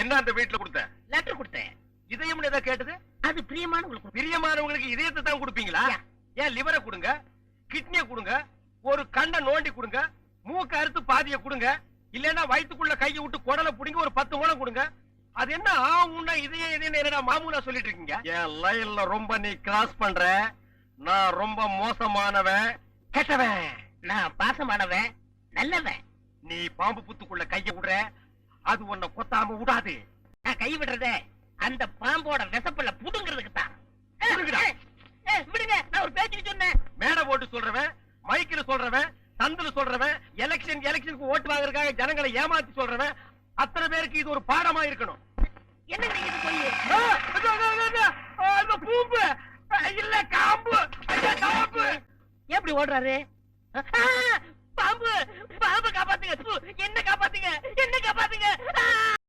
என்ன அந்த வீட்டுல கொடுத்த லெட்டர் கொடுத்தேன். இதயம் ஏதோ கேட்டது? அது பிரியமானவங்களுக்கு பிரியமானவங்களுக்கு இதயத்தை தான் கொடுப்பீங்களா. ஏன் லிவரை கொடுங்க கிட்னியை கொடுங்க ஒரு கண்ணை நோண்டி கொடுங்க மூக்க அறுத்து பாதிய கொடுங்க இல்லன்னா வயித்துக்குள்ள கையை விட்டு குடலை புடிங்க ஒரு பத்து முளை கொடுங்க. அது என்ன ஆகும்னா இதையே இதையே என்னடா மாமூலா சொல்லிட்டு இருக்கீங்க? என் லைன்ல ரொம்ப நீ கிராஸ் பண்ற. நான் ரொம்ப மோசமானவன். கெட்டவன். நான் பாசமானவன். நல்லவன். நீ பாம்பு புத்துக்குள்ள கைய விடுற. அது உன்னை கொத்தாம விடாது. நான் கை விடுறத அந்த பாம்போட விசப்பல்ல புடுங்கிறதுக்கு தான். புடுங்குடா. விடுங்க. நான் ஒரு பேச்சுக்கு சொன்னேன். மேடை ஓட்டு சொல்றவன் மைக்கில் சொல்றவன் சந்தில சொல்றவன் எலெக்ஷன் எலெக்ஷனுக்கு ஓட்டு வாங்குறதுக்காக ஜனங்களை ஏமாத்தி சொல்றவன் அத்தனை பேருக்கு இது ஒரு பாடமா இருக்கணும். நீங்க இது போய்? அந்த பூம்பு. இல்ல காம்பு. எப்படி ஓடுறாரு?